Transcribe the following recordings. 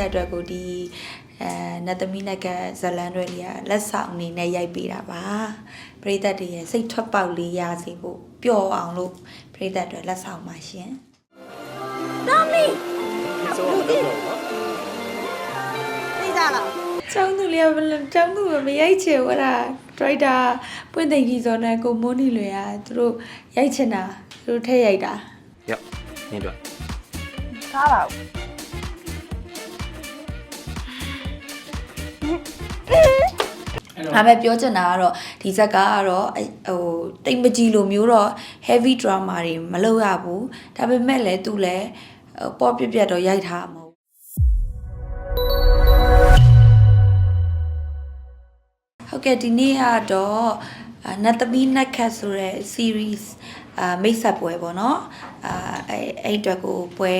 သတ်အတွက်ကိုဒီအဲနတ်သမီးနက်ကဇလန်တွေလေးကလက်ဆောင်အနေနဲ့ရိုက်ပေးတာပါပရိသတ်တွေရဲ့စိတ်ထွက်ပေါက်လေးရစေဖို့ပျော်အောင်လို့ပရိသတ်တွေလက်ဆောင်ပါရှင်သိကြလားကျောင်းသူလေးကဘယ်လိုကျောင်းသူကမရိုက်ချင်ဘူးလားဒရိုက်တာပွင့်သိမ်ကြီးစောနဲ့ကိုမိုးနီလွယ်ကသူတို့ရိုက်ချင်တာသူတို့ထည့်ရိုက်တာရောက်နင်းတော့ကားပါဦး ဒါပေမဲ့ပြောချင်တာကတော့ဒီဇက်ကတော့အဲ့ဟိုတိမ်ပကြီးလိုမျိုးတော့ heavy drama တွေမလုပ်ရဘူးဒါပေမဲ့လည်းသူလည်းဟိုပေါ့ပြက်ပြက်တော့ရိုက်ထားမှာမဟုတ်ဟုတ်ကဲ့ဒီနေ့ကတော့အာနတ်သမီးနတ်ခတ်ဆိုတဲ့ series အာမိတ်ဆက်ပွဲပေါ့နော်အာအဲ့အဲ့အတွက်ကိုပွဲ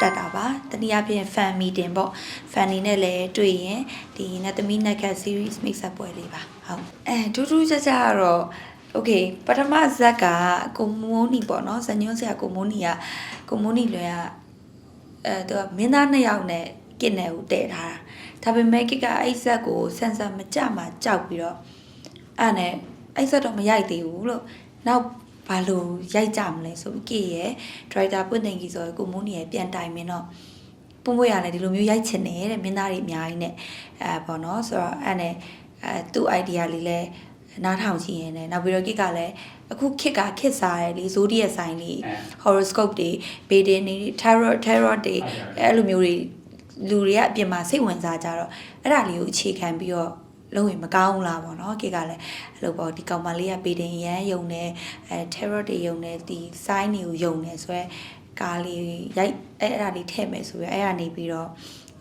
တက်တာပါတနည်းအားဖြင့် fan meeting ပေါ့ fan နေနဲ့လည်းတွေ့ရင်ဒီနတ်သမီးနတ်ခတ် series mix up ပွဲလေးပါဟုတ်အဲဒူးဒူးကြကြကတော့ okay ပထမဇက်ကကိုမိုးနီပေါ့နော်ဇညွန့်ဆရာကိုမိုးနီကကိုမိုးနီလွယ်ကအဲသူကမင်းသားနှစ်ယောက်နဲ့ကစ်နယ်ကိုတည်ထားတာဒါပေမဲ့ကစ်ကအဲ့ဇက်ကိုဆန်ဆာမကြမှာကြောက်ပြီးတော့အဲ့နဲ့အဲ့ဇက်တော့မရိုက်သေးဘူးလို့နောက် ဘာလို့ရိုက်ကြမလဲဆိုပြီးကစ်ရဲ့ဒရိုက်တာပွင့်သိင်ကြီးဆိုကိုမိုးနီရဲ့ပြန်တိုင်မင်းတော့ပုံပွေရတယ်ဒီလိုမျိုးရိုက်ချင်တယ်တဲ့မင်းသားတွေအများကြီးနဲ့အဲပေါ့နော်ဆိုတော့အဲ့နဲ့အဲသူ့ idea လေးလဲနားထောင်ကြည့်ရင်လည်းနောက်ပြီးတော့ကိကလည်းအခုခစ်ကခစ်စားတယ်လေဇိုဒီရဲ့ဆိုင်လေး horoscope တွေဘေဒင်တွေ tarot tarot တွေအဲ့လိုမျိုးတွေလူတွေကအပြင်မှာစိတ်ဝင်စားကြတော့အဲ့ဒါလေးကိုအခြေခံပြီးတော့ လုံးရင်မကောင်းဘူးလားပေါ့နော်ကိကလည်းအဲ့လိုပေါ့ဒီကောင်မလေးကဘေဒင်ရမ်းယုံနေအဲ tarot တွေယုံနေဒီ sign တွေကိုယုံနေဆိုတော့ကားလေးရိုက်အဲ့အဲ့ဒါလေးထည့်မယ်ဆိုပြီးအဲ့ဒါနေပြီးတော့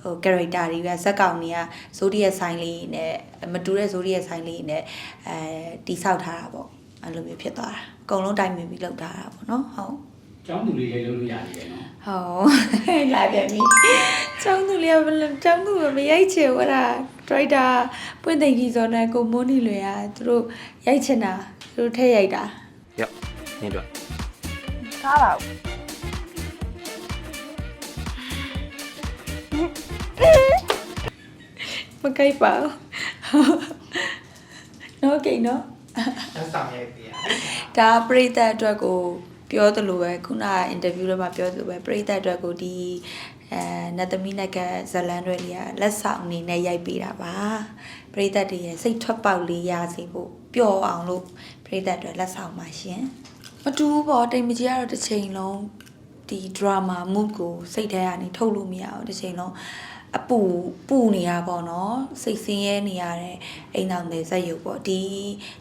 ဟို character တွေကဇက်ကောင်တွေကဇိုဒီရဲ့ဆိုင်လေးနဲ့မတူတဲ့ဇိုဒီရဲ့ဆိုင်လေးနဲ့အဲတိဆောက်ထားတာပေါ့အဲ့လိုမျိုးဖြစ်သွားတာအကုန်လုံးတိုင်ပင်ပြီးလောက်ထားတာပေါ့နော်ဟုတ်ကျောင်းသူလေးလည်းလုပ်လို့ရတယ်နော်ဟုတ်လာပြန်ပြီ ကျောင်းသူလေးကဘယ်လိုကျောင်းသူကမရိုက်ချင်ဘူးလားဒရိုက်တာပွင့်သိမ်ကြီးစောနဲ့ကိုမိုးနီလွယ်ကသူတို့ရိုက်ချင်တာသူတို့ထည့်ရိုက်တာရောက်နင်းတော့ကားပါဦးမကြိုက်ပါဘူးနော်ကိန်းနော်လက်ဆောင်ရိုက်ပေးရဒါပရိသတ်အတွက်ကို ပြောသလိုပဲခုနကအင်တာဗျူးထဲမှာပြောသလိုပဲပရိသတ်အတွက်ကိုဒီအဲနတ်သမီးနက်ကဇလန်တွေလေးကလက်ဆောင်အနေနဲ့ရိုက်ပေးတာပါပရိသတ်တွေရဲ့စိတ်ထွက်ပေါက်လေးရစေဖို့ပျော်အောင်လို့ပရိသတ်တွေလက်ဆောင်ပါရှင်မတူဘူးပေါ့တိမ်မကြီးကတော့တစ်ချိန်လုံး ဒီ drama mood ကိုစိတ်ထဲကနေထုတ်လို့မရဘူးတစ်ချိန်လုံးအပူပူနေရပါတော့စိတ်ဆင်းရဲနေရတဲ့အိမ်အောင်တဲ့ဇက်ရုပ်ပေါ့ဒီ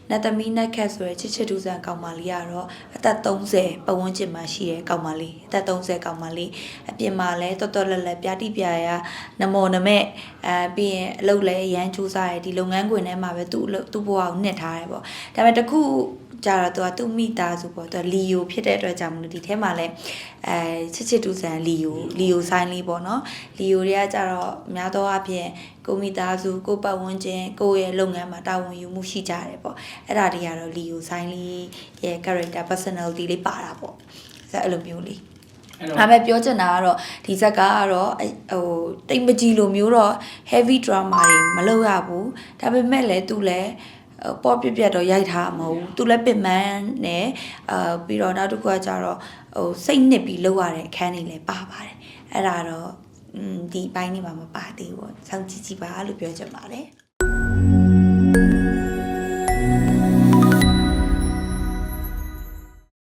နတ်သမီးနတ်ခတ်ဆိုတဲ့ချစ်ချစ်တူဆန်ကောင်မလေးကတော့အသက်30ပတ်ဝန်းကျင်မှာရှိတဲ့ကောင်မလေးအသက်30ကောင်မလေးအပြင်မှာလဲတော်တော်လက်လက်ပြာတိပြာရနမောနမဲ့အဲပြီးရင်အလုပ်လဲရမ်းကြိုးစားရဒီလုပ်ငန်းခွင်ထဲမှာပဲသူ့အလုပ်သူ့ဘဝကိုနှစ်ထားတယ်ပေါ့ဒါပေမဲ့တခု ကြတော့သူကသူ့မိသားစုပေါ့သူကလီယိုဖြစ်တဲ့အတွက်ကြောင့်မလို့ဒီထဲမှာလဲအဲချစ်ချစ်တူဆန်လီယိုလီယိုဆိုင်လေးပေါ့နော်လီယိုတွေကကြတော့အများသောအားဖြင့်ကိုမိသားစုကိုပတ်ဝန်းကျင်ကိုရဲ့လုပ်ငန်းမှာတာဝန်ယူမှုရှိကြတယ်ပေါ့အဲ့ဒါတွေကတော့လီယိုဆိုင်လေးရဲ့ character personality လေးပါတာပေါ့ဆိုတော့အဲ့လိုမျိုးလေးအဲ့ဒါတော့ပေမဲ့ပြောချင်တာကတော့ဒီဇက်ကတော့အဲ့ဟိုတိမ်ပကြီးလိုမျိုးတော့ heavy drama တွေမလုပ်ရဘူးဒါပေမဲ့လည်းသူလည်းဟို ပေါ့ပြက်ပြက်တော့ရိုက်ထားမှာမဟုတ်ဘူးသူလည်းပင်မန်းနဲ့အာပြီးတော့နောက်တစ်ခုကကျတော့ဟိုစိတ်နစ်ပြီးလုပ်ရတဲ့အခန်းတွေလည်းပါပါတယ်အဲ့ဒါတော့อืมဒီဘိုင်းနေမှာမပါသေးဘူးပေါ့စောင့်ကြည့်ကြည့်ပါလို့ပြောချင်ပါတယ်